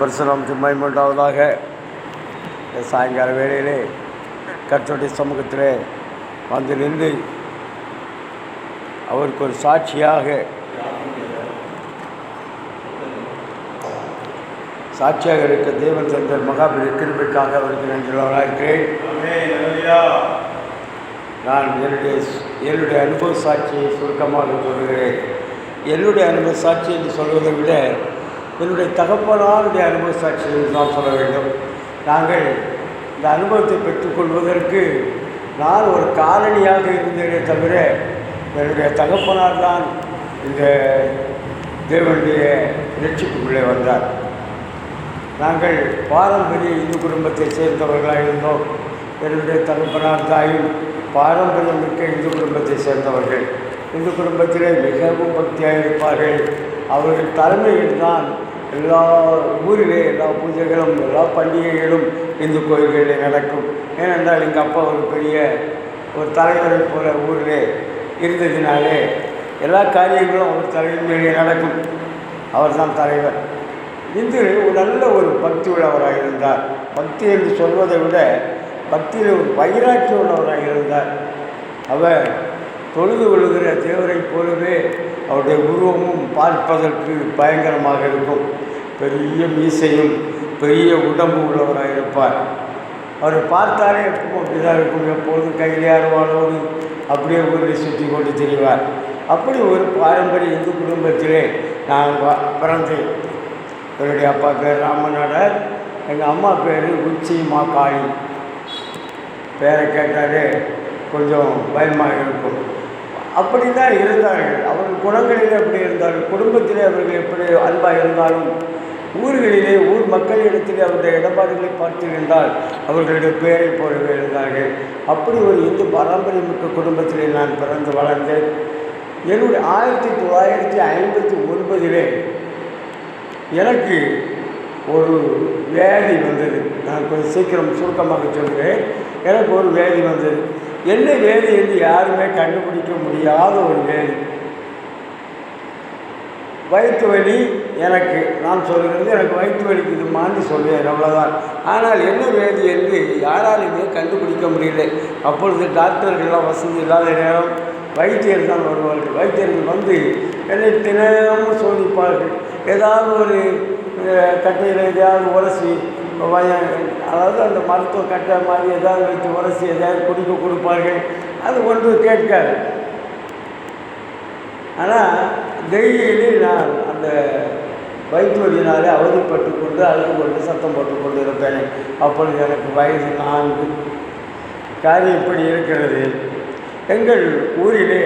பரிசுரம் மூன்றாவதாக சாயங்கால வேளையிலே கர்த்தருடைய சமூகத்தில் வந்து நின்று அவருக்கு ஒரு சாட்சியாக சாட்சியாக இருக்க தேவன் தந்த மகாபலி கிருப்பிற்காக அவருக்கு நன்றியுள்ளவராக இருக்கிறேன். நான் என்னுடைய என்னுடைய அனுபவ சாட்சியை சுருக்கமாக சொல்கிறேன். என்னுடைய அனுபவ சாட்சி என்று சொல்வதை விட என்னுடைய தகப்பனாருடைய அனுபவ சாட்சி நான் சொல்ல வேண்டும். நாங்கள் இந்த அனுபவத்தை பெற்றுக்கொள்வதற்கு நான் ஒரு காரணியாக இருந்தேனே தவிர என்னுடைய தகப்பனார் தான் இந்த தேவனுடைய ரட்சிப்புக்குள்ளே வந்தார். நாங்கள் பாரம்பரிய இந்து குடும்பத்தை சேர்ந்தவர்களாக இருந்தோம். என்னுடைய தகப்பனார் தாயும் பாரம்பரியம் மிக்க இந்து குடும்பத்தை சேர்ந்தவர்கள். இந்து குடும்பத்திலே மிகவும் பக்தியாக இருப்பார்கள். அவர்கள் தலைமையில் தான் எல்லா ஊரிலே எல்லா பூஜைகளும் எல்லா பண்டிகைகளும் இந்து கோயில்களில் நடக்கும். ஏனென்றால் எங்கள் அப்பா ஒரு பெரிய ஒரு தலைவரை போல ஊரிலே இருந்ததினாலே எல்லா காரியங்களும் அவர் தலைமையிலே நடக்கும். அவர் தான் தலைவர். இந்து ஒரு நல்ல ஒரு பக்தி உள்ளவராக இருந்தார். பக்தி என்று சொல்வதை விட பக்தியில் ஒரு வைராட்சி உள்ளவராக இருந்தார். அவர் தொழுது கொள்கிற தேவரைப் போலவே அவருடைய உருவமும் பார்ப்பதற்கு பயங்கரமாக இருக்கும். பெரிய மீசையும் பெரிய உடம்பு உள்ளவராக இருப்பார். அவரை பார்த்தாலே எப்பவும் அப்படிதான் இருக்கும். எப்பொழுதும் கையிலே அருவாளோடு அப்படியே ஊரில் சுற்றி கொண்டு திரிவார். அப்படி ஒரு பாரம்பரிய இந்து குடும்பத்திலே நான் பிறந்தேன். என்னுடைய அப்பா பேர் ராமநாடர் எங்கள் அம்மா பேர் உச்சி காளி பேரை கேட்டாலே கொஞ்சம் பயமாக இருக்கும். அப்படி தான் இருந்தார்கள். அவர்கள் குணங்களிலே அப்படி இருந்தார்கள்? குடும்பத்திலே அவர்கள் எப்படி அன்பாக இருந்தாலும் ஊர்களிலே ஊர் மக்களிடத்திலே அவருடைய இடபாடுகளை பார்த்திருந்தால் அவர்களுடைய பெயரை போலவே இருந்தார்கள். அப்படி ஒரு இந்து பாரம்பரியமிக்க குடும்பத்திலே நான் பிறந்து வளர்ந்தேன். என்னுடைய ஆயிரத்தி தொள்ளாயிரத்தி ஐம்பத்தி ஒன்பதிலே எனக்கு ஒரு வேதி வந்தது. நான் கொஞ்சம் சீக்கிரம் சுருக்கமாக சொல்கிறேன். எனக்கு ஒரு வேதி வந்தது. என்ன வியாதி என்று யாருமே கண்டுபிடிக்க முடியாத ஒரு வியாதி வயிற்று வலி எனக்கு நான் சொல்கிறது எனக்கு வயிற்று வலிக்குதுமான்னு சொல்லுவேன் அவ்வளோதான் ஆனால் என்ன வேதி என்று யாராலுமே கண்டுபிடிக்க முடியல. அப்பொழுது டாக்டர்கள்லாம் வசதி இல்லாத நேரம் வைத்தியர் தான் வருவார்கள். வைத்தியர்கள் வந்து என்னை தினமும் சோதிப்பார்கள். ஏதாவது ஒரு கட்டையில் எதையாவது உரசி அதாவது அந்த மருத்துவ கட்டை மாதிரி ஏதாவது வைத்து உரசி எதாவது குடிக்க கொடுப்பார்கள். அது ஒன்று கேட்காது. ஆனால் டெய்லி நான் அந்த வயிற்று அவதிப்பட்டு கொண்டு அழுது கொண்டு சத்தம் போட்டு கொண்டு இருப்பேன் அப்பொழுது எனக்கு வயது நான்கு. காரியம் இப்படி இருக்கிறது. எங்கள் ஊரிலே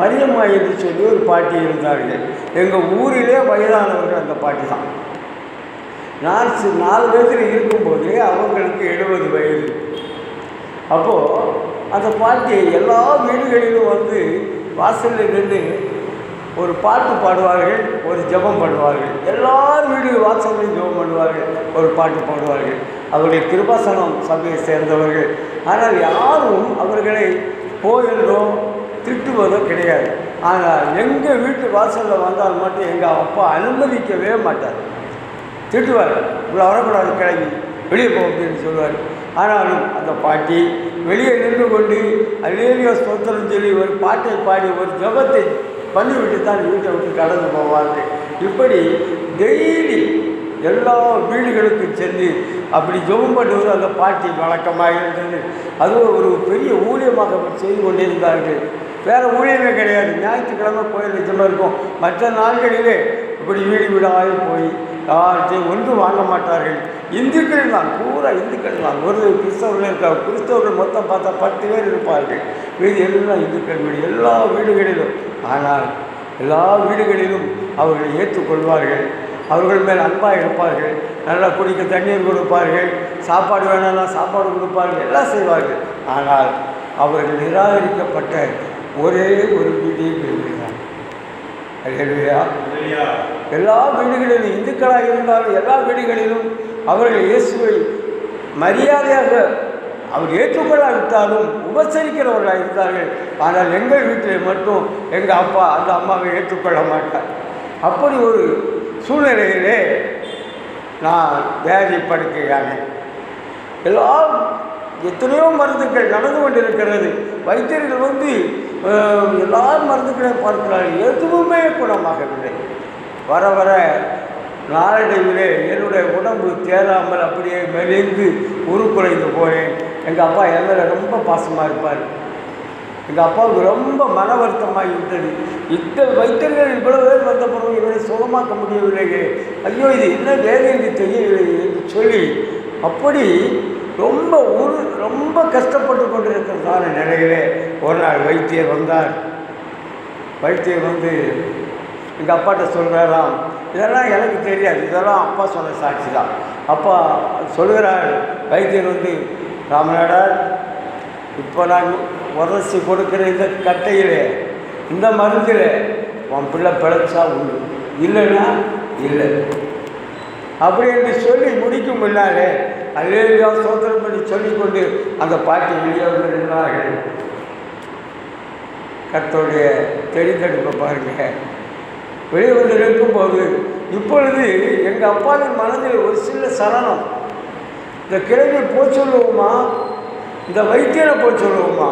மரியம்மா என்று சொல்லி ஒரு பாட்டி இருந்தார்கள். எங்கள் ஊரிலே வயதானவர்கள் அந்த பாட்டி தான். நான் நாலு வயதில் இருக்கும்போது அவங்களுக்கு எழுபது வயது. அப்போது அந்த பாட்டி எல்லா வீடுகளிலும் வந்து வாசலில் நின்று ஒரு பாட்டு பாடுவார்கள் ஒரு ஜெபம் பண்ணுவார்கள். எல்லா வீடு வாசல்லையும் ஜெபம் பண்ணுவார்கள் ஒரு பாட்டு பாடுவார்கள். அவருடைய கிருபாசனம் சபையை சேர்ந்தவர்கள். ஆனால் யாரும் அவர்களை போயிருந்தோ திட்டுவதோ கிடையாது. ஆனால் எங்கள் வீட்டு வாசலில் வந்தால் மட்டும் எங்கள் அப்பா அனுமதிக்கவே மாட்டார். திட்டுவார். இவ்வளோ வரக்கூடாது கிளம்பி வெளியே போ அப்படின்னு சொல்லுவார். ஆனாலும் அந்த பாட்டி வெளியே நின்று கொண்டு அல்லேலியோ ஸ்தோத்திரம் சொல்லி ஒரு பாட்டை பாடி ஒரு ஜபத்தை பண்ணிவிட்டு தான் வீட்டை விட்டு கடந்து போவார்கள். இப்படி டெய்லி எல்லா வீடுகளுக்கும் சென்று அப்படி ஜெபம் பண்ணுவது அந்த பாட்டி வழக்கமாக இருந்தது. அதுவும் ஒரு பெரிய ஊழியமாக செய்து கொண்டிருந்தார்கள். வேறு ஊழியமே கிடையாது. ஞாயிற்றுக்கிழமை கோயில் நிஜமாக இருக்கும். மற்ற நாட்களிலே இப்படி வீடு வீடாக போய் ஒன்று ஒன்றும் வாங்க மாட்டார்கள். இந்துக்கள் தான் பூரா இந்துக்கள் தான். ஒரு கிறிஸ்தவர்கள் இருக்கா கிறிஸ்தவர்கள் மொத்தம் பார்த்தா பத்து பேர் இருப்பார்கள். வீடு எல்லாம் இந்துக்கள் வீடு எல்லா வீடுகளிலும். ஆனால் எல்லா வீடுகளிலும் அவர்களை ஏற்றுக்கொள்வார்கள். அவர்கள் மேல் அன்பாக இருப்பார்கள். நல்லா குடிக்க தண்ணீர் கொடுப்பார்கள். சாப்பாடு வேணும்னா சாப்பாடு கொடுப்பார்கள். எல்லாம் செய்வார்கள். ஆனால் அவர்கள் நிராகரிக்கப்பட்ட ஒரே ஒரு வீடு தான். அல்லேலூயா எல்லா வீடுகளிலும் இந்துக்களாக இருந்தாலும் எல்லா வீடுகளிலும் அவர்கள் இயேசுவை மரியாதையாக அவர் ஏற்றுக்கொள்ளாவிட்டாலும் உபசரிக்கிறவர்களாக இருந்தார்கள். ஆனால் எங்கள் வீட்டில் மட்டும் எங்கள் அப்பா அந்த அம்மாவை ஏற்றுக்கொள்ள மாட்டார். அப்படி ஒரு சூழ்நிலையிலே நான் வியாதி படுக்கையானேன் எல்லாம் எத்தனையோ மருந்துகள் நடந்து கொண்டிருக்கிறது. வைத்தியர்கள் வந்து எல்லா மருந்துகளை பார்க்கிறார்கள் எதுவுமே குணமாகவில்லை. வர வர நாளடைவிலே என்னுடைய உடம்பு தேராமல் அப்படியே மெலிந்து உருக்குலைந்து போனேன். எங்கள் அப்பா என் மேலே ரொம்ப பாசமாக இருப்பார். எங்கள் அப்பாவுக்கு ரொம்ப மன வருத்தமாகி விட்டது இத்தனை வைத்தியர்கள் இவ்வளவு பேர் வந்த பிறகு இவரை சுகமாக்க முடியவில்லையே. ஐயோ இது என்ன வேலை என்று தெரியவில்லை என்று சொல்லி அப்படி ரொம்ப ஒரு ரொம்ப கஷ்டப்பட்டு கொண்டிருக்கிறதான நிலையிலே ஒரு நாள் வைத்தியர் வந்தார். வைத்தியர் வந்து எங்கள் அப்பாட்ட சொல்கிறாராம் இதெல்லாம் எனக்கு தெரியாது இதெல்லாம் அப்பா சொன்ன சாட்சி தான். அப்பா சொல்கிறார் வைத்தியர் வந்து ராமநாடார் இப்போ நான் உரசி கொடுக்குற இந்த கட்டையில் இந்த மருந்தில் உன் பிள்ளை பிழைச்சா உண்டு. இல்லைன்னா இல்லை. அப்படி என்று சொல்லி முடிக்கும் முன்னாலே அல்லேலியா சோதனை பண்ணி சொல்லிக்கொண்டு அந்த பாட்டி வெளியே வந்து கத்தோடைய கர்த்தருடைய பாருங்கள் வெளியே வந்து இருக்கும்போது இப்பொழுது எங்கள் அப்பாவின் மனதில் ஒரு சில சலனம். இந்த கிழமை போய் சொல்லுவோமா? இந்த வைத்தியரை போய் சொல்லுவோமா?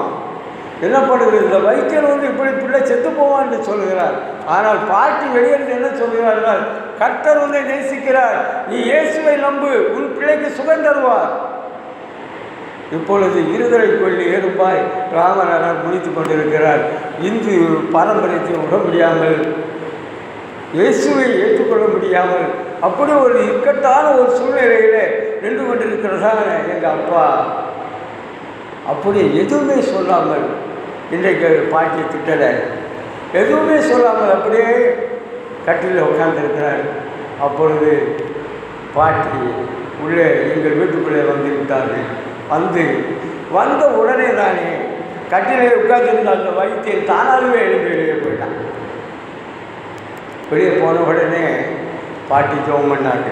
என்ன பண்ணுது? இந்த வைத்தியர் வந்து இப்படி பிள்ளை செத்து போவான்னு சொல்லுகிறார். ஆனால் பாட்டி வெளியிருந்து என்ன சொல்கிறார்கள்? கர்த்தர் வந்து நேசிக்கிறார். நீ இயேசுவை நம்பு உன் பிள்ளைக்கு சுகம் தருவார். இப்பொழுது இருதலை கொள்ளி ஏறுப்பாய் ராமநாதர் முடித்து கொண்டிருக்கிறார். இந்து பாரம்பரியத்தை விட முடியாமல் இயேசுவை ஏற்றுக்கொள்ள முடியாமல் அப்படி ஒரு இக்கட்டான ஒரு சூழ்நிலையிலே நின்று கொண்டிருக்கிறதா எங்கள் அப்பா. அப்படி எதுவுமே சொல்லாமல் இன்றைக்கு பாட்டியை திட்டலை. எதுவுமே சொல்லாமல் அப்படியே கட்டிலில் உட்கார்ந்துருக்கிறார். அப்பொழுது பாட்டி உள்ளே எங்கள் வீட்டுக்குள்ளே வந்து விட்டார்கள். வந்து வந்த உடனே தானே கட்டிலே உட்கார்ந்திருந்த அந்த வைத்தியன் தானாகவே எழுந்து வெளியே போயிட்டான். வெளியே போன உடனே பாட்டி ஜோம் பண்ணாங்க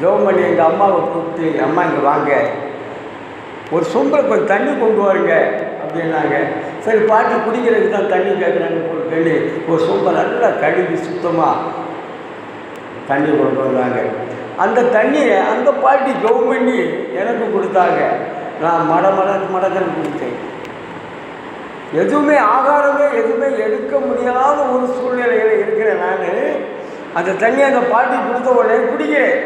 ஜோம் பண்ணி எங்கள் அம்மாவை கூப்பிட்டு அம்மா இங்கே வாங்க. ஒரு சொம்பில் கொஞ்சம் தண்ணி கொண்டு வாருங்க அப்படின்னாங்க. சரி பாட்டி குடிக்கிறதுக்கு தான் தண்ணி கேட்குறாங்க ஒரு கேள்வி ஒரு சொம்பை நல்லா கழுவி சுத்தமாக தண்ணி கொண்டு வந்தாங்க. அந்த தண்ணியை அந்த பாட்டி ஜோம் பண்ணி எனக்கு கொடுத்தாங்க. நான் மட மட மடக்கன் கொடுத்தேன். எதுவுமே ஆகாரமே எதுவுமே எடுக்க முடியாத ஒரு சூழ்நிலையில் இருக்கிறேன் நான். அந்த தண்ணியை அந்த பாட்டி கொடுத்த உடனே குடிக்கிறேன்.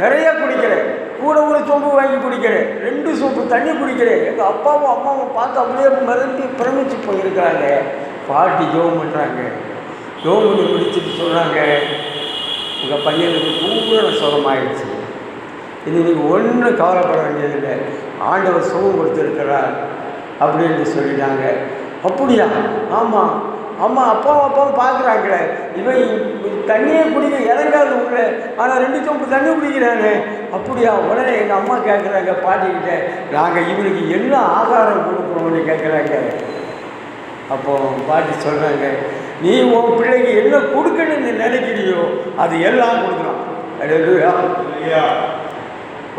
நிறைய குடிக்கிறேன். கூட ஒரு சொம்பு வாங்கி குடிக்கிறேன். ரெண்டு சொம்பு தண்ணி குடிக்கிறேன். எங்கள் அப்பாவும் அம்மாவும் பார்த்து அப்படியே மறந்து பிரமிச்சு போயிருக்கிறாங்க. பாட்டி ஜோம் பண்ணுறாங்க ஜோம் பண்ணி குடிச்சிட்டு சொல்கிறாங்க உங்கள் பையனுக்கு பூரண சுகமாயிடுச்சு இனி நீங்கள் ஒன்றும் கவலைப்பட வேண்டியதில்லை. ஆண்டவர் சுகம் கொடுத்துருக்கிறார் அப்படின்னு சொல்லிட்டாங்க. அப்படியா? ஆமாம் ஆமாம் அப்பாவும் அப்பாவும் பார்க்குறாங்களே. இவன் தண்ணியே குடிக்க இறங்காது உள்ள ஆனால் ரெண்டு சொம்பு தண்ணி குடிக்கிறானே. அப்படியா? உடனே எங்கள் அம்மா கேட்குறாங்க பாட்டிக்கிட்ட. நாங்கள் இவனுக்கு என்ன ஆகாரம் கொடுக்குறோம்னு கேட்குறாங்க அப்போ பாட்டி சொல்கிறாங்க நீ உன் பிள்ளைக்கு என்ன கொடுக்கணும்னு நினைக்கிறியோ அது எல்லாம் கொடுக்குறான் அல்லேலூயா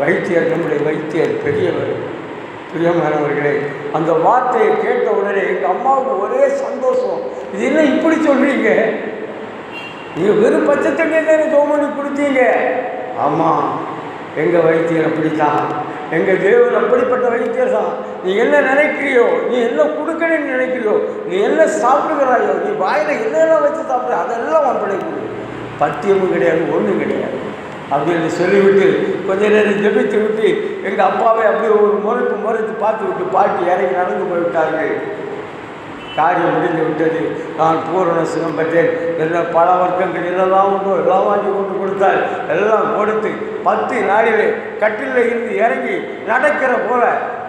வைத்தியர் நம்முடைய வைத்தியர் பெரியவர் பிரியமானவர்களே அந்த வார்த்தையை கேட்ட உடனே எங்கள் அம்மாவுக்கு ஒரே சந்தோஷம். இது என்ன இப்படி சொல்றீங்க? நீங்கள் வெறும் பச்சை தண்ணியை தானே கொடுத்தீங்க? ஆமாம் எங்கள் வைத்தியர் அப்படித்தான். எங்கள் தேவன் அப்படிப்பட்ட வைத்தியர் தான். நீ என்ன நினைக்கிறியோ? நீ என்ன கொடுக்கணும்னு நினைக்கிறியோ? நீ என்ன சாப்பிடுகிறாயோ? நீ வாயில் என்னெல்லாம் வச்சு சாப்பிட்ற? அதெல்லாம் உன் பிள்ளைக்கு பத்தியமும் கிடையாது ஒன்றும் கிடையாது. அப்படின்னு சொல்லிவிட்டு கொஞ்ச நேரம் ஜெபித்து விட்டு எங்கள் அப்பாவை அப்படியே ஒரு முறைப்பு முறைத்து பார்த்து விட்டு பாட்டி இறங்கி நடந்து போய்விட்டார்கள். காரியம் முடிந்து விட்டது. நான் பூரண சுகம் பெற்றேன். என்ன பல வர்க்கங்கள் என்னெல்லாம் உண்டோ எல்லாம் வாங்கி கொண்டு கொடுத்தால் எல்லாம் கொடுத்து பத்து நாளிலே கட்டிலில் இருந்து இறங்கி நடக்கிற போல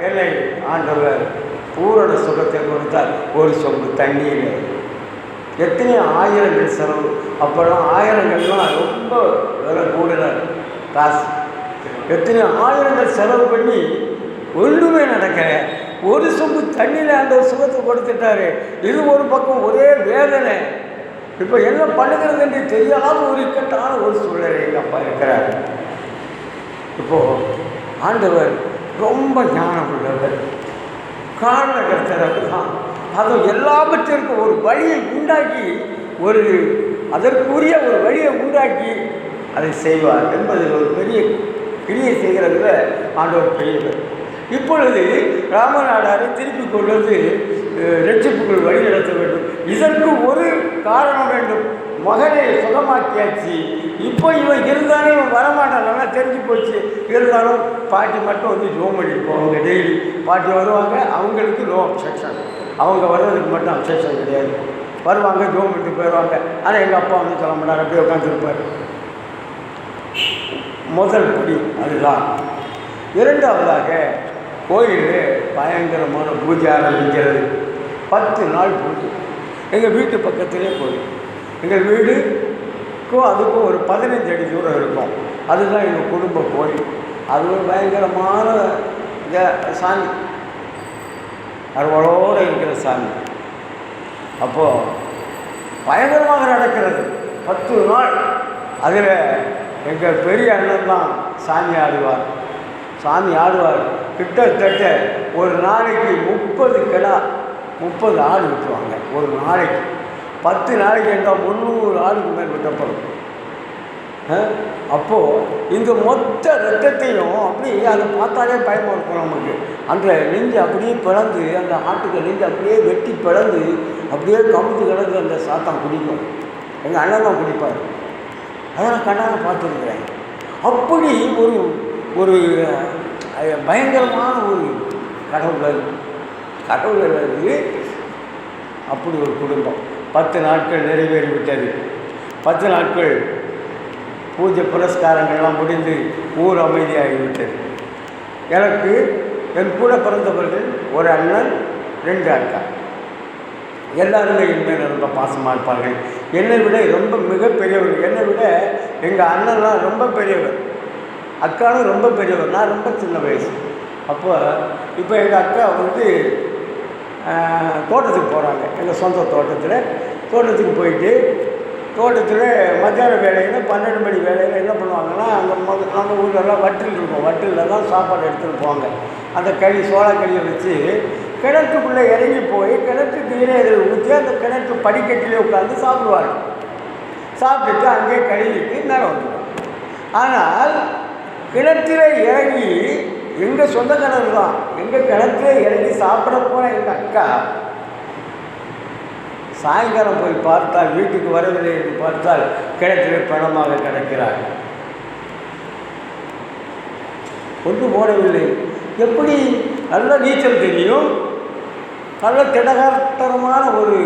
என்னை ஆண்டவர் பூரண சுகத்தை கொடுத்தார். ஒரு சொம்பு தண்ணியிலே. எத்தனை ஆயிரங்கள் செலவு. அப்போல்லாம் ஆயிரங்கள்லாம் ரொம்ப விலை கூடுதல் காசு. எத்தனை ஆயிரங்கள் செலவு பண்ணி ஒன்றுமே நடக்கிறேன் ஒரு சொம்பு தண்ணியில் அந்த சுகத்தை கொடுத்துட்டாரு. இது ஒரு பக்கம் ஒரே வேதனை. இப்போ என்ன பண்ணுகிறது என்று தெரியாத ஒரு இக்கட்டான ஒரு சூழ்நிலை எங்கள் அப்பா இருக்கிறார். இப்போது ஆண்டவர் ரொம்ப ஞானம் உள்ளவர். காரணகர்த்தர் அதுதான். அது எல்லாவற்றிற்கும் ஒரு வழியை உண்டாக்கி ஒரு அதற்குரிய ஒரு வழியை உண்டாக்கி அதை செய்வார் என்பதில் ஒரு பெரிய கிரியை செய்கிறதுல ஆண்டவர் பெரியவர். இப்பொழுது ராமநாடாரை திருப்பி கொண்டு வந்து ரட்சிப்புக்குள் வழி நடத்த வேண்டும். இதற்கு ஒரு காரணம் வேண்டும். மகனை சுகமாக்கியாச்சு. இப்போ இவன் இருந்தாலும் இவன் வரமாட்டான். நல்லா தெரிஞ்சு போச்சு. இருந்தாலும் பாட்டி மட்டும் வந்து ஜோம் பண்ணிட்டு போவாங்க டெய்லி பாட்டி வருவாங்க. அவங்களுக்கு நோ அப்செக்ஷன் அவங்க வர்றதுக்கு மட்டும் அப்செக்ஷன் கிடையாது. வருவாங்க ஜோம் பண்ணிட்டு போயிடுவாங்க ஆனால் எங்கள் அப்பா வந்து சொல்ல மாட்டார். அப்படியே உட்காந்துருப்பார் முதல் படி அதுதான். இரண்டாவதாக கோயிலில் பயங்கரமான பூஜை ஆரம்பிக்கிறது. பத்து நாள் பூஜை. எங்கள் வீட்டு பக்கத்திலே கோயில். எங்கள் வீடுக்கும் அதுக்கும் ஒரு பதினஞ்சு அடி தூரம் இருக்கும். அதுதான் எங்கள் குடும்ப கோயில். அது ஒரு பயங்கரமான சாமி. அறுவலோடு இருக்கிற சாமி. அப்போது பயங்கரமாக நடக்கிறது. பத்து நாள். அதில் எங்கள் பெரிய அண்ணன் தான் சாமி ஆடுவார். சாமி ஆடுவார். கிட்டத்தட்ட ஒரு நாளைக்கு முப்பது கிடா முப்பது ஆடு விட்டுருவாங்க ஒரு நாளைக்கு. பத்து நாளைக்கு என்றால் முந்நூறு ஆடுக்கு மேல் விட்டப்படும். அப்போது இந்த மொத்த ரத்தத்தையும் அப்படி அதை பார்த்தாலே பயமாக இருக்கும் நமக்கு. அந்த நெஞ்சு அப்படியே பிளந்து அந்த ஆட்டுக்கு நெஞ்சு அப்படியே வெட்டி பிளந்து அப்படியே கமுத்து கிடந்து அந்த சாத்தான் குடிக்கும். எங்கள் அண்ணன் தான் குடிப்பார். அதெல்லாம் நான் கண்ணால் பார்த்துருக்குறேன். அப்படி ஒரு ஒரு பயங்கரமான ஒரு கடவுளர். அது. அப்படி ஒரு குடும்பம். பத்து நாட்கள் நிறைவேறிவிட்டது. பத்து நாட்கள் பூஜை புரஸ்காரங்கள்லாம் முடிந்து ஊர் அமைதியாகிவிட்டது. எனக்கு என் கூட பிறந்தவர்கள் ஒரு அண்ணன் ரெண்டு அக்கா. எல்லாருமே என் ரொம்ப பாசமாக இருப்பார்கள். என்னை விட ரொம்ப மிகப்பெரியவர் என்னை விட எங்கள் அண்ணன்லாம் ரொம்ப பெரியவர். அக்கானும் ரொம்ப பெரியவர். நான் ரொம்ப சின்ன வயசு. அப்போ இப்போ எங்கள் அக்கா வந்து தோட்டத்துக்கு போகிறாங்க எங்கள் சொந்த தோட்டத்தில். தோட்டத்துக்கு போயிட்டு தோட்டத்தில் மத்தியான வேலையில் பன்னெண்டு மணி வேலையில் என்ன பண்ணுவாங்கன்னா அங்கே நம்ம ஊரெல்லாம் வட்டில் இருக்கும். வட்டிலில் தான் சாப்பாடு எடுத்துகிட்டு போவாங்க. அந்த களி சோளக்களியை வச்சு கிணற்றுக்குள்ளே இறங்கி போய் கிணற்று நீரை ஊற்றி அந்த கிணற்று படிக்கட்டிலே உட்காந்து சாப்பிடுவாங்க. சாப்பிட்டுட்டு அங்கேயே கழுவிட்டு மேலே வந்துடும் ஆனால் கிணற்றில் இறங்கி எங்கள் சொந்த கிணறு தான் எங்கள் கிணத்துல இறங்கி சாப்பிட போன எங்கள் அக்கா. சாயங்காலம் போய் பார்த்தால் வீட்டுக்கு வரவில்லை என்று பார்த்தால் கிணற்றில் பணமாக கிடக்கிறார். கொண்டு போடவில்லை. எப்படி நல்ல நீச்சல் தெரியும்? நல்ல திடகாத்தரமான ஒரு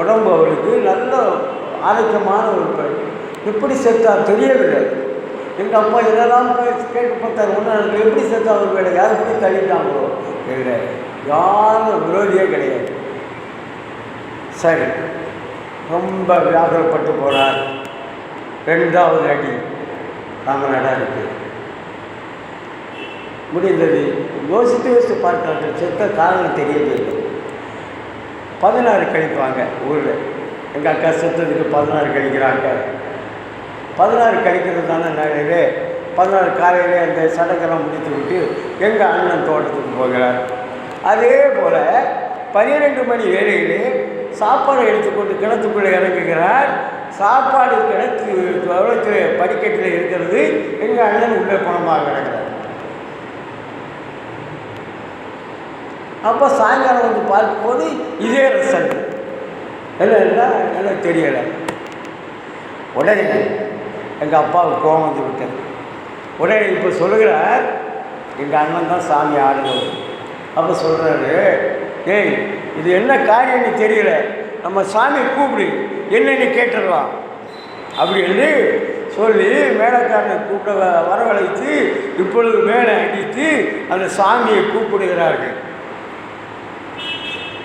உடம்பு அவளுக்கு நல்ல ஆரோக்கியமான ஒரு பெண் எப்படி செத்தா தெரியவில்லை. எங்கள் அப்பா இதெல்லாம் போய் கேட்டு பார்த்தாரு. ஒன்றும் எனக்கு எப்படி செத்து அவர் வேலை யார் எப்படி தள்ளிட்டாங்களோ? இல்லை யாரும் விரோதியே கிடையாது. சரி. ரொம்ப வியாகுலப்பட்டு போனார். ரெண்டாவது அடி நாங்கள் இருக்கு முடிந்தது. யோசித்து யோசித்து பார்த்தார்கள். செத்த காரணம் தெரியவே இல்லை. பதினாறு கழிப்பாங்க ஊரில். எங்கள் அக்கா செத்ததுக்கு பதினாறு கழிக்கிறாங்க. பதினாறு கழிக்கிறது தானே நாளையிலே பதினாறு காலையிலே அந்த சடங்கெல்லாம் முடித்து விட்டு எங்கள் அண்ணன் தோட்டத்துக்கு போகிறார். அதே போல் பன்னிரெண்டு மணி வேளையிலே சாப்பாடு எடுத்துக்கொண்டு கிணத்துக்குள்ளே இறங்குகிறார். சாப்பாடு கிணத்து எவ்வளோ படிக்கட்டில் இருக்கிறது. எங்கள் அண்ணன் உள்ளே பணமாக கிடக்கிறார். அப்போ சாயங்காலம் வந்து பார்க்கும்போது இதே ரிசல்ட் இல்லை எல்லாம் தெரியலை. உடனே எங்கள் அப்பாவுக்கு கோபம் வந்து விட்டது. உடனே இப்போ சொல்கிறார் எங்கள் அண்ணன் தான் சாமி ஆடுனவர் அப்போ சொல்கிறாரு ஏய் இது என்ன காரியம்னு தெரியல. நம்ம சாமி கூப்பிடு. என்னன்னு கேட்டுடலாம். அப்படின்னு சொல்லி மேலக்காரனை கூப்பிட வ- வரவழைத்து இப்பொழுது மேலே அடித்து அந்த சாமியை கூப்பிடுகிறார்கள்.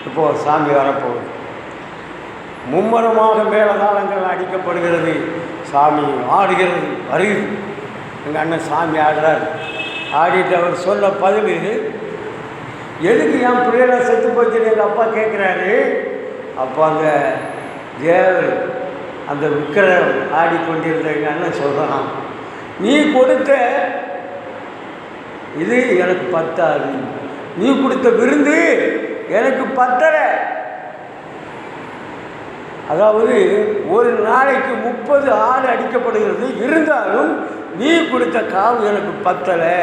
இப்போ சாமி வரப்போகுது. மும்முரமாக மேலதாளங்கள் அடிக்கப்படுகிறது. சாமி ஆடுகிறது வருகிறது. எங்கள் அண்ணன் சாமி ஆடுறார். ஆடிட்டு அவர் சொல்ல பதில் எதுக்கு என் பிள்ளைகளை செத்து போச்சுன்னு எங்கள் அப்பா கேட்குறாரு அப்போ அந்த தேவர் அந்த விக்கிரம் ஆடிக்கொண்டிருந்த எங்கள் அண்ணன் சொல்கிறான் நீ கொடுத்த இது எனக்கு பத்தாது. நீ கொடுத்த விருந்து எனக்கு பத்தலை. அதாவது ஒரு நாளைக்கு முப்பது ஆடு அடிக்கப்படுகிறது. இருந்தாலும் நீ கொடுத்த காவு எனக்கு பத்தலை.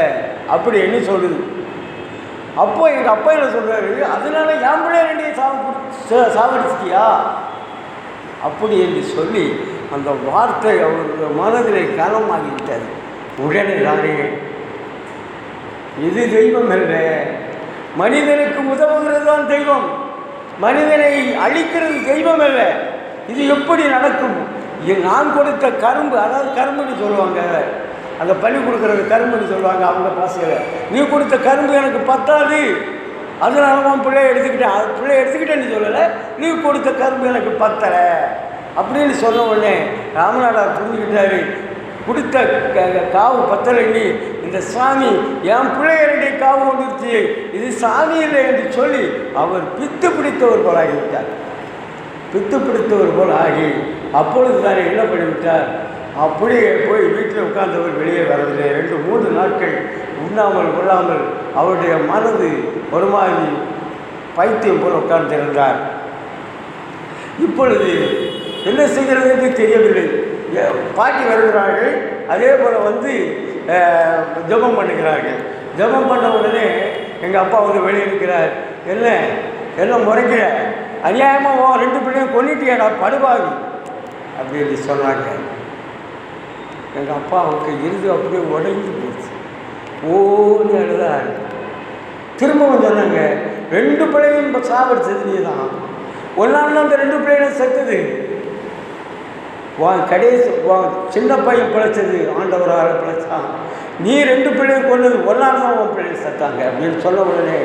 அப்படின்னு சொல்லுது. அப்போ எங்கள் அப்பா என்ன சொல்கிறாரு அதனால என் பிள்ளை ரெண்டையும் சாவு சாவடிச்சிட்டியா அப்படி என்று சொல்லி அந்த வார்த்தை அவருடைய மனதிலே கனமாகிவிட்டது. உடனே நானே இது தெய்வம் அல்ல. மனிதனுக்கு உதவுகிறது தான் தெய்வம். மனிதனை அழிக்கிறது தெய்வம் அல்ல. இது எப்படி நடக்கும்? நான் கொடுத்த கரும்பு அதாவது கரும்புன்னு சொல்லுவாங்க. அந்த பள்ளி கொடுக்குறது கரும்புன்னு சொல்லுவாங்க அவங்க பாசையில். நீ கொடுத்த கரும்பு எனக்கு பத்தாது. அதனால உன் பிள்ளைய எடுத்துக்கிட்டேன் அது பிள்ளைய எடுத்துக்கிட்டேன்னு சொல்லலை. நீ கொடுத்த கரும்பு எனக்கு பத்தலை. அப்படின்னு சொன்ன உடனே ராமநாடார் புரிஞ்சுக்கிட்டாரு. கொடுத்த க- காவு பத்தலை இந்த சாமி என் பிள்ளையருடைய காவு வந்துருச்சு. இது சாமி இல்லை என்று சொல்லி அவர் பித்து பிடித்தவர் போலாகிவிட்டார். பித்து பிடித்தவர் போல் ஆகி அப்பொழுது தானே என்ன பண்ணிவிட்டார்? அப்படியே போய் வீட்டில் உட்கார்ந்தவர் வெளியே வரவில்லை ரெண்டு மூன்று நாட்கள் உண்ணாமல் கொள்ளாமல் அவருடைய மனது ஒரு மாதிரி பைத்தியம் போல் உட்கார்ந்திருந்தார். இப்பொழுது என்ன செய்கிறது என்று தெரியவில்லை. பாட்டி வருகிறார்கள். அதே போல் வந்து ஜபம் ஜெபம் பண்ணுகிறார்கள். ஜெபம் பண்ண உடனே எங்கள் அப்பா வந்து வெளியே இருக்கிறார் என்ன? என்ன முறைக்கிற? அநியாயமாக உன் ரெண்டு பிள்ளையும் கொன்னிட்டியாடா படுபாவி. அப்படின்னு சொன்னாங்க. எங்கள் அப்பாவுக்கு இருந்து அப்படியே உடைஞ்சு போச்சு. ஓன்னு அழுதாரு. திரும்பவும் சொன்னாங்க ரெண்டு பிள்ளையும் இப்போ சாவடிச்சது நீ தான் ஒன்றால் அந்த ரெண்டு பிள்ளைகளும் செத்துது. வா கடைசி உன் சின்ன பையன் பிழைச்சது ஆண்டவரால் பிழைச்சான். நீ ரெண்டு பிள்ளையும் கொண்டது ஒன்றால் தான் உன் பிள்ளைங்க செத்தாங்க. அப்படின்னு சொன்ன உடனே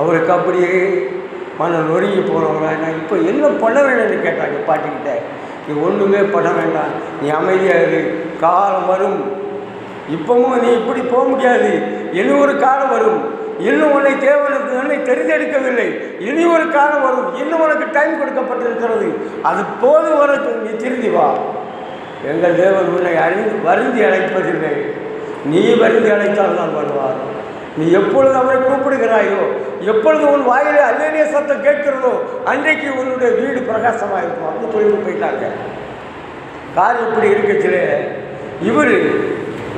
அவருக்கு அப்படியே மன நொறுங்கி போனவங்களா? நான் இப்போ என்ன பண்ண வேணும்னு கேட்டாங்க பாட்டிக்கிட்ட. நீ ஒன்றுமே பண்ண வேண்டாம். நீ அமைதியாக இரு. காலம் வரும். இப்பவும் நீ இப்படி போக முடியாது. இனி ஒரு காலம் வரும். இன்னும் உன்னை தேவனுக்கு உன்னை தெரிந்தெடுக்கவில்லை. இனி ஒரு காலம் வரும். இன்னும் உனக்கு டைம் கொடுக்கப்பட்டிருக்கிறது. அது போது உனக்கு நீ திரும்பி வா. எங்கள் தேவன் உன்னை அறிந்து வருந்தி அழைப்பதில்லை. நீ வருந்தி அழைத்தால் தான் வருவார். நீ எப்பொழுது அவரை கூப்பிடுகிறாயோ எப்பொழுது உன் வாயிலே அல்லேலிய சத்தம் கேட்கிறதோ அன்றைக்கு உன்னுடைய வீடு பிரகாசமாக இருக்கும் அப்படின்னு சொல்லிட்டு போயிட்டாங்க. கார் இப்படி இருக்கச்சிலே இவர்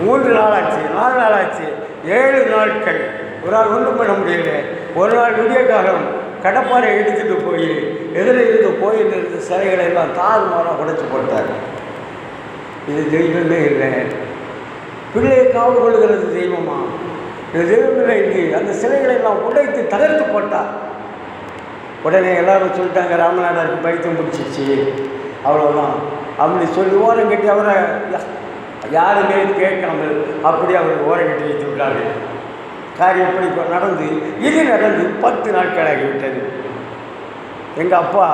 மூன்று நாளாச்சு நாலு நாளாச்சு ஏழு நாட்கள். ஒரு நாள் ஒன்றும் பண்ண முடியல. ஒரு நாள் விடிய காலம் கடப்பாறை எடுத்துகிட்டு போய் எதிர இருந்த கோயில் இருந்த சிலைகளை எல்லாம் மாறாக உடைச்சு போட்டார். இது தெய்வமே இல்லை. பிள்ளையை காவல் கொள்கிறது தெய்வமா? இது அந்த சிலைகளை எல்லாம் உடைத்து தகர்த்து போட்டார். உடனே எல்லாரும் சொல்லிட்டாங்க ராமநாதருக்கு பைத்தியம் பிடிச்சிச்சு அவ்வளோதான் அப்படி சொல்லி ஓரம் கட்டி அவரை யாருமே கேட்காமல் அப்படி அவர் ஓரம் கட்டி வைத்து விட்டார்கள். காரியம் எப்படி நடந்து இது நடந்து பத்து நாட்கள் ஆகிவிட்டது. எங்கள் அப்பா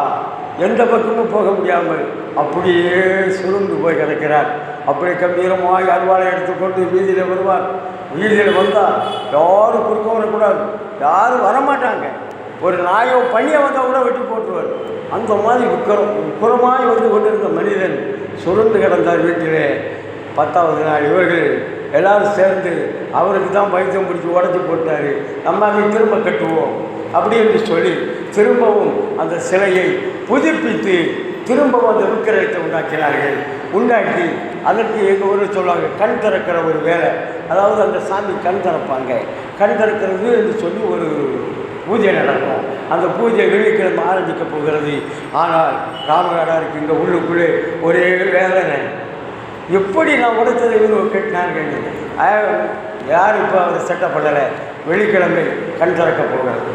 எந்த பக்கமும் போக முடியாமல் அப்படியே சுருண்டு போய் கிடக்கிறார். அப்படியே கம்பீரமாக அருவாளை எடுத்துக்கொண்டு வீதியில் வருவார். உயிர்கள் வந்தால் யாரும் குறுக்க வரக்கூடாது. யாரும் வரமாட்டாங்க. ஒரு நாயோ பணியை வந்தால் கூட வெட்டி போட்டுருவார். அந்த மாதிரி உக்கரம் உக்கரமாய் வந்து கொண்டிருந்த மனிதன் சுருண்டு கிடந்தார் வீட்டிலே. பத்தாவது நாள் இவர்கள் எல்லாரும் சேர்ந்து அவருக்கு தான் பைத்தியம் பிடிச்சி உடச்சி போட்டார். நம்ம அதை திரும்ப கட்டுவோம். அப்படி என்று சொல்லி திரும்பவும் அந்த சிலையை புதுப்பித்து திரும்பவும் அந்த விக்கிரகத்தை உண்டாக்கினார்கள். உண்டாக்கி அதற்கு எங்கள் ஊரில் சொல்லுவாங்க கண் திறக்கிற ஒரு வேலை. அதாவது அந்த சாமி கண் திறப்பாங்க. கண் திறக்கிறது என்று சொல்லி ஒரு பூஜை நடக்கும். அந்த பூஜை வெள்ளிக்கிழமை ஆரம்பிக்க போகிறது. ஆனால் ராமநாடாருக்கு இங்கே உள்ளுக்குள்ளே ஒரே வேதனை. எப்படி நான் உடைச்சதை இவங்க கட்டினார்கள் யார் இப்போ அவர் செட்டப் பண்ணலை. வெள்ளிக்கிழமை கண் திறக்க போகிறது.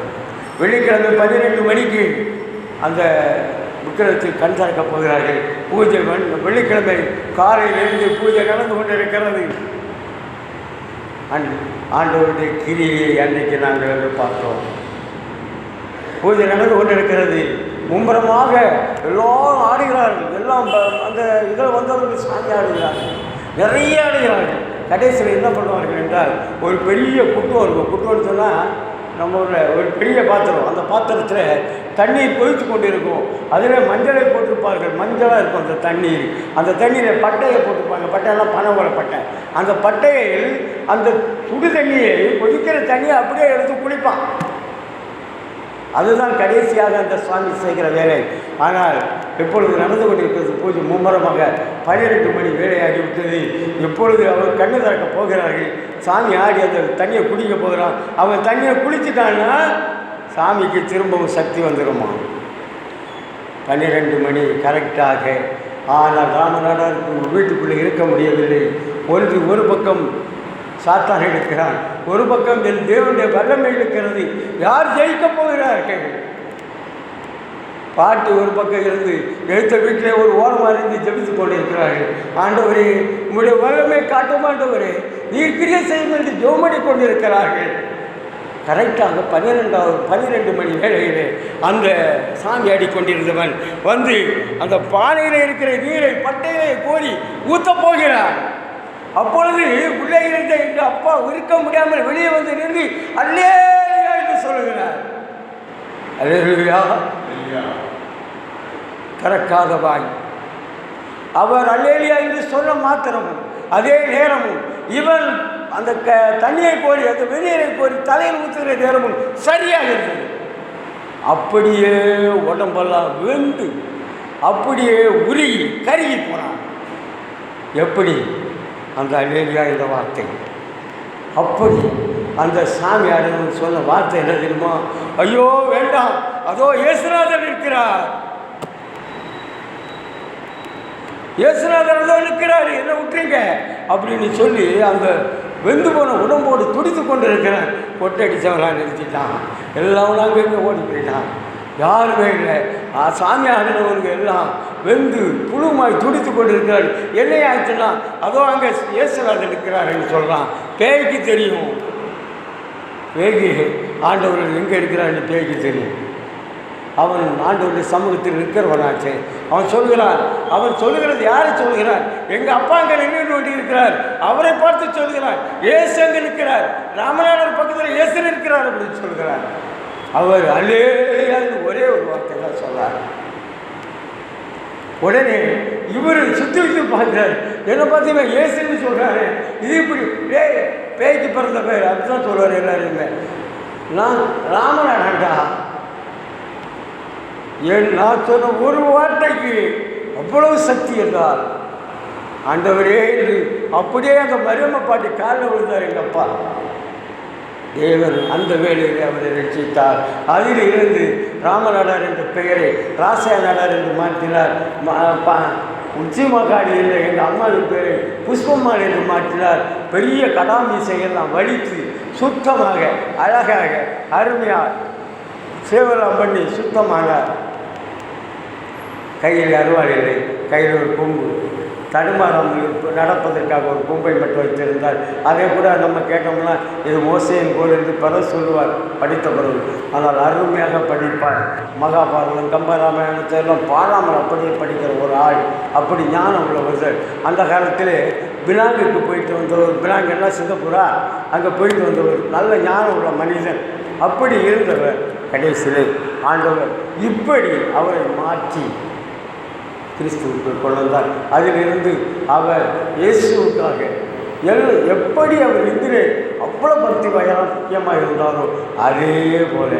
வெள்ளிக்கிழமை பதினெட்டு மணிக்கு அந்த விக்கிரத்தில் கண் திறக்க போகிறார்கள். பூஜை வெள்ளிக்கிழமை காலையில் எழுந்து பூஜை நடந்து கொண்டிருக்கிறது. அன் ஆண்டவருடைய கிரியை அன்றைக்கு நாங்கள் வந்து பார்த்தோம். பூஜை நடந்து கொண்டிருக்கிறது மும்முரமாக எல்லோரும் ஆடுகிறார்கள். எல்லாம் அந்த இதில் வந்தவர்கள் சாமி ஆடுகிறார்கள். நிறைய ஆடுகிறார்கள். கடைசியில் என்ன பண்ணுவார்கள் என்றால் ஒரு பெரிய குட்டுவம் இருக்கும். குட்டுவன்னு சொன்னால் நம்ம ஊரில் ஒரு பெரிய பாத்திரம் அந்த பாத்திரத்தில் தண்ணீர் கொதித்து கொண்டு இருக்கும் அதில் மஞ்சளை போட்டிருப்பார்கள். மஞ்சளாக இருக்கும் அந்த தண்ணீர். அந்த தண்ணீரை பட்டையை போட்டிருப்பாங்க. பட்டையெல்லாம் பனைவோட பட்டை. அந்த பட்டையில் அந்த சுடு தண்ணியை கொதிக்கிற தண்ணியை அப்படியே எடுத்து குளிப்பான். அதுதான் கடைசியாக அந்த சுவாமி செய்கிற வேலை. ஆனால் எப்பொழுது நடந்து கொண்டிருக்கிறது பூஜை மும்முரமாக பன்னிரெண்டு மணி வேலையாகிவிட்டது எப்பொழுது அவர் கண்ணு திறக்க போகிறார்கள். சாமி ஆடி அந்த தண்ணியை குடிக்க போகிறான். அவன் தண்ணியை குளிச்சுட்டான்னா சாமிக்கு திரும்பவும் சக்தி வந்துடுமா பன்னிரெண்டு மணி கரெக்டாக ஆனால் ராமநாதனுக்கு வீட்டுக்குள்ளே இருக்க முடியவில்லை. ஒன்று ஒரு பக்கம் சாத்தான் எடுக்கிறான். ஒரு பக்கம் என் தேவனுடைய வல்லமை இருக்கிறது யார் ஜெயிக்கப் போகிறார்கள் பாட்டு ஒரு பக்கம் இருந்து எழுத்த வீட்டிலே ஒரு ஓரமாக இருந்து ஜெபித்து கொண்டிருக்கிறார்கள். ஆண்டவரே உங்களுடைய வல்லமை காட்டும் ஆண்டவரே நீர் கிரியை செய்யும் என்று ஜோமடி கொண்டிருக்கிறார்கள். கரெக்டாக பன்னிரெண்டாவது பன்னிரெண்டு மணி வேளையிலே அந்த சாமி ஆடிக்கொண்டிருந்தவன் வந்து அந்த பானையில் இருக்கிற நீரை பட்டையிலே கோரி ஊத்தப் போகிறான். அப்பொழுது உள்ளே இருந்த எங்கள் அப்பா இருக்க முடியாமல் வெளியே வந்து நின்று அல்லே என்று சொல்லுகிறார். அல்லேலூயா. திறக்காத வாய். அவர் அல்லேலியா என்று சொல்ல மாத்திரமும் அதே நேரமும் இவன் அந்த க தண்ணியை கோரி அந்த வெந்நீரை கோரி தலையில் ஊற்றுகிற நேரமும் சரியாக இருந்தது. அப்படியே உடம்பெல்லாம் வெந்து அப்படியே உருகி கருகி போனான். எப்படி? அந்த அலேலியா இந்த வார்த்தை. அப்படி அந்த சாமியார் சொன்ன வார்த்தை என்ன தெரியுமா? ஐயோ வேண்டாம். அதோ இயேசுநாதர் இருக்கிறார். இயேசுநாதர் அதோ இருக்கிறார் என்ன விட்டுறீங்க? அப்படின்னு சொல்லி அந்த வெந்து போன உடம்போடு துடித்து கொண்டு இருக்கிறான் கொட்டடிச்சவெல்லாம் நிறுத்திட்டான். எல்லாம் அங்கே ஓடி போயிட்டான். யாருமே இல்லை. ஆ, சாமியாகிறவங்க எல்லாம் வெந்து புழுமாய் துடித்து கொண்டு இருக்கிறார் என்ன ஆச்சுன்னா அதோ அங்கே இயேசுநாதர் இருக்கிறாருன்னு சொல்கிறான் பேய்க்கு தெரியும். பேய்க்கு ஆண்டவர் எங்கே இருக்கிறான்னு பேய்க்கு தெரியும். அவன் ஆண்டவருடைய சமூகத்தில் இருக்கிறவனாச்சே அவன் சொல்கிறான் அவன் சொல்லுகிறது யாரை சொல்கிறான் எங்கள் அப்பா அங்கே நின்று கொண்டு இருக்கிறார். அவரை பார்த்து சொல்கிறான் ஏசு அங்கே நிற்கிறார். ராமநாதர் பக்கத்தில் இயேசு இருக்கிறார் அப்படின்னு சொல்கிறார். அவர் அல்லேயான்னு ஒரே ஒரு வார்த்தை தான் சொல்றார். உடனே இவர் சுற்றி வச்சு பார்க்குறாரு. என்ன பார்த்தீங்கன்னா இயேசுன்னு சொல்கிறாரு இது இப்படி டேய் பேய்க்கு பிறந்த பேர் அப்படிதான் சொல்லுவார் எல்லாருமே. நான் ராமநாடா என் நான் சொன்ன ஒரு வார்த்தைக்கு அவ்வளவு சக்தி என்றால் ஆண்டவரே என்று அப்படியே அந்த மரியம்ம பாட்டி காலில் விழுந்தார் எங்கள் அப்பா. தேவன் அந்த வேலையில் அவரை ரட்சித்தார். அதில் இருந்து ராமநாடார் என்ற பெயரை ராசா நாடார் என்று மாற்றினார். உச்சிமகாடி உச்சி என்ற எங்கள் அம்மாவின் பேரை புஷ்பம்மாள் என்று மாற்றினார். பெரிய கடாமீசையெல்லாம் வலித்து சுத்தமாக அழகாக அருமையாக சேவலாம் பண்ணி சுத்தமானார். கையில் அருவாள் இல்லை கையில் ஒரு கொம்பு. தடுமாறாமல் நடப்பதற்காக ஒரு கொம்பை மட்டும் வைத்திருந்தார். அதை கூட நம்ம கேட்டோம்னா இது மோசையின் கோல் என்று பல சொல்லுவார் படித்த பிறகு. ஆனால் அருமையாக படிப்பார். மகாபாரதம் கம்பராமாயணத்தை எல்லாம் பாடாமல் அப்படியே படிக்கிற ஒரு ஆள். அப்படி ஞானம் உள்ள அந்த காலத்திலே பினாங்குக்கு போயிட்டு வந்தவர் பினாங்கு எல்லாம் சிங்கப்பூரா? அங்கே போயிட்டு வந்தவர் நல்ல ஞானம் உள்ள மனிதன். அப்படி இருந்தவர் கடைசியிலே ஆண்டவர் இப்படி அவரை மாற்றி கிறிஸ்துவுக்குள் கொண்டு வந்தார் அதிலிருந்து அவர் இயேசுவுக்காக எல் எப்படி அவர் இந்திரே அவ்வளோ பக்தி முக்கியமாக இருந்தாரோ அதே போல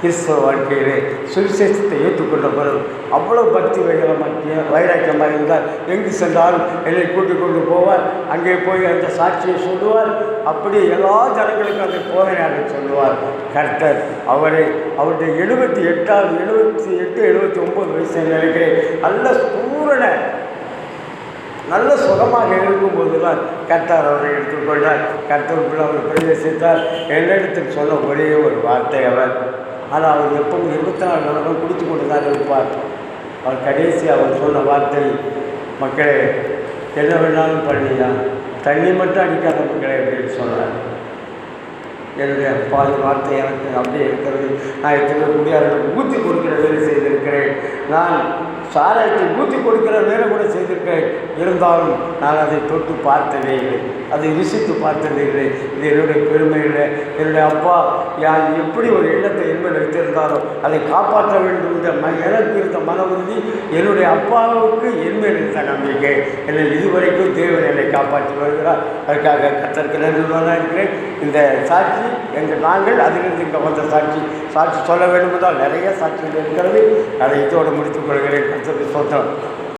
கிறிஸ்தவ வாழ்க்கையிலே சுவிசேஷத்தை ஏற்றுக்கொண்ட பிறகு அவ்வளோ பக்தி வைரமாக்கிய வைராக்கியமாக இருந்தார் எங்கு சென்றாலும் என்னை கூட்டிக் கொண்டு போவார். அங்கே போய் அந்த சாட்சியை சொல்லுவார். அப்படி எல்லா ஜனங்களுக்கும் அதை போதனையாக சொல்லுவார். கர்த்தர் அவரை அவருடைய எழுபத்தி எட்டாவது எழுபத்தி எட்டு எழுபத்தி ஒம்பது வயசு நினைக்கிறேன் நல்ல பூரண நல்ல சுகமாக இருக்கும்போது தான் கர்த்தார் அவரை எடுத்துக்கொண்டார் கர்த்தருக்குள் அவர் பிரவேசித்தார். என்னிடத்தில் சொன்ன ஒரே ஒரு வார்த்தை அவர். ஆனால் அவர் எப்பவும் இருபத்தி நாலு நேரம் குடித்து கொண்டு தான் இருப்பார் அவர் கடைசி அவர் சொன்ன வார்த்தை மக்களே என்ன வேணாலும் பண்ணியா தண்ணி மட்டும் அடிக்காத மக்களே அப்படின்னு சொன்னார். என்னுடைய பாதி வார்த்தை எனக்கு அப்படியே இருக்கிறது. நான் எத்தனை குடியாரர்களுக்கு ஊற்றி கொடுக்கிற வேலை செய்திருக்கிறேன். நான் சாராயத்தை ஊற்றி கொடுக்கிற வேலை கூட செய்திருக்கிறேன். இருந்தாலும் நான் அதை தொட்டு பார்த்ததே இல்லை. அதை ருசித்து பார்த்திருக்கிறேன் இல்லை. இது என்னுடைய பெருமை இல்லை. என்னுடைய அப்பா யார் எப்படி ஒரு எண்ணத்தை என்பது வைத்திருந்தாரோ அதை காப்பாற்ற வேண்டும் என்ற ம எனக்கு இருந்த மன உறுதி என்னுடைய அப்பாவுக்கு என்பது இருந்த நம்பிக்கை. என்னை இதுவரைக்கும் தேவன் என்னை காப்பாற்றி வருகிறார். அதற்காக கத்தற்கு நன்றிதான் இருக்கிறேன். இந்த சாட்சி எங்கள் நாங்கள் அதிலிருந்து இங்கே வந்த சாட்சி. சாட்சி சொல்ல வேண்டும் என்றால் நிறைய சாட்சிகள் இருக்கிறது. அதை இதோடு முடித்துக் கொள்கிறேன். கத்தருக்கு சொந்தம்.